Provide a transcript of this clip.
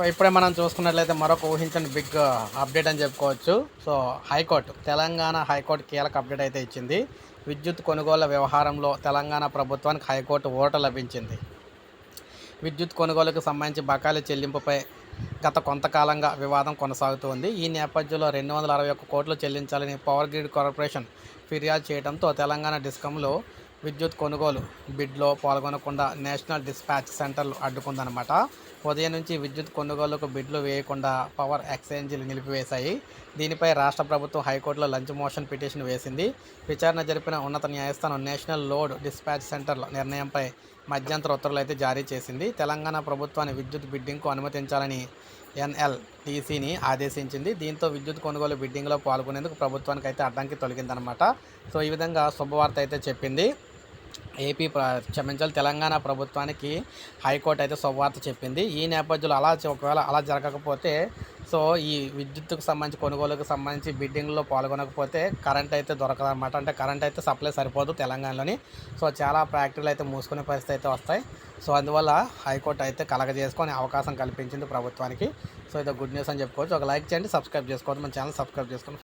So ఇప్పుడే మనం చూసుకున్నట్లయితే మరొక ఊహించని బిగ్ అప్డేట్ అని చెప్పుకోవచ్చు. So high court Telangana high court కీలక అప్డేట్ అయితే ఇచ్చింది. విద్యుత్ కొనుగోళ్ళ వ్యవహారంలో తెలంగాణ ప్రభుత్వానికి హైకోర్టు ఓట లభించింది. విద్యుత్ కొనుగోలుకు సంబంధించి బకాయిల చెల్లింపుపై గత కొంతకాలంగా వివాదం కొనసాగుతోంది. ఈ నేపథ్యంలో రెండు వందల అరవై ఒక్క కోట్లు చెల్లించాలని పవర్ గ్రిడ్ కార్పొరేషన్ ఫిర్యాదు చేయడంతో తెలంగాణ డిస్కంలో విద్యుత్ కొనుగోలు బిడ్లో పాల్గొనకుండా నేషనల్ డిస్పాచ్ సెంటర్లు అడ్డుకుందనమాట ఉదయం నుంచి విద్యుత్ కొనుగోలుకు బిడ్లు వేయకుండా పవర్ ఎక్స్చేంజీలు నిలిపివేశాయి. దీనిపై రాష్ట్ర ప్రభుత్వం హైకోర్టులో లంచ్ మోషన్ పిటిషన్ వేసింది. విచారణ జరిపిన ఉన్నత న్యాయస్థానం నేషనల్ లోడ్ డిస్పాచ్ సెంటర్ల నిర్ణయంపై మధ్యంతర ఉత్తర్వులు అయితే జారీ చేసింది. తెలంగాణ ప్రభుత్వాన్ని విద్యుత్ బిడ్డింగ్కు అనుమతించాలని ఎన్ఎల్టీసీని ఆదేశించింది. దీంతో విద్యుత్ కొనుగోలు బిడ్డింగ్లో పాల్గొనేందుకు ప్రభుత్వానికి అయితే అడ్డంకి తొలగిందనమాట సో ఈ విధంగా శుభవార్త అయితే చెప్పింది. ఏపీ ప్ర క్షమించాలి తెలంగాణ ప్రభుత్వానికి హైకోర్టు అయితే శుభవార్త చెప్పింది. ఈ నేపథ్యంలో అలా ఒకవేళ అలా జరగకపోతే సో ఈ విద్యుత్తుకు సంబంధించి కొనుగోలుకు సంబంధించి బిడ్డింగ్లో పాల్గొనకపోతే కరెంట్ అయితే దొరకదన్నమాట. అంటే కరెంట్ అయితే సప్లై సరిపోదు తెలంగాణలోని. సో చాలా ఫ్యాక్టరీలు అయితే మూసుకునే పరిస్థితి అయితే వస్తాయి. సో అందువల్ల హైకోర్టు అయితే కలగజేసుకొని అవకాశం కల్పించింది ప్రభుత్వానికి. సో ఇది గుడ్ న్యూస్ అని చెప్పుకోవచ్చు. ఒక లైక్ చేయండి సబ్స్క్రైబ్ చేసుకోవద్దు. మన ఛానల్ సబ్స్క్రైబ్ చేసుకోండి.